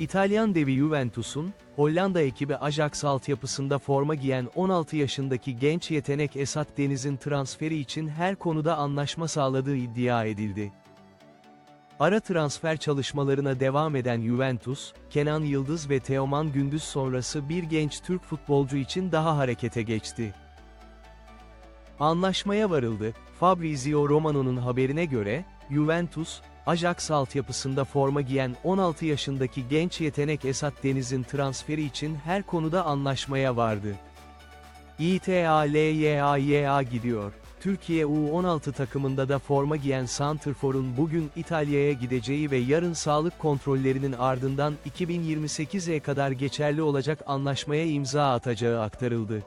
İtalyan devi Juventus'un, Hollanda ekibi Ajax altyapısında forma giyen 16 yaşındaki genç yetenek Esat Deniz'in transferi için her konuda anlaşma sağladığı iddia edildi. Ara transfer çalışmalarına devam eden Juventus, Kenan Yıldız ve Teoman Gündüz sonrası bir genç Türk futbolcu için daha harekete geçti. Anlaşmaya varıldı. Fabrizio Romano'nun haberine göre, Juventus, Ajax altyapısında forma giyen 16 yaşındaki genç yetenek Esat Deniz'in transferi için her konuda anlaşmaya vardı. İTALYAYA gidiyor. Türkiye U16 takımında da forma giyen Santrfor'un bugün İtalya'ya gideceği ve yarın sağlık kontrollerinin ardından 2028'e kadar geçerli olacak anlaşmaya imza atacağı aktarıldı.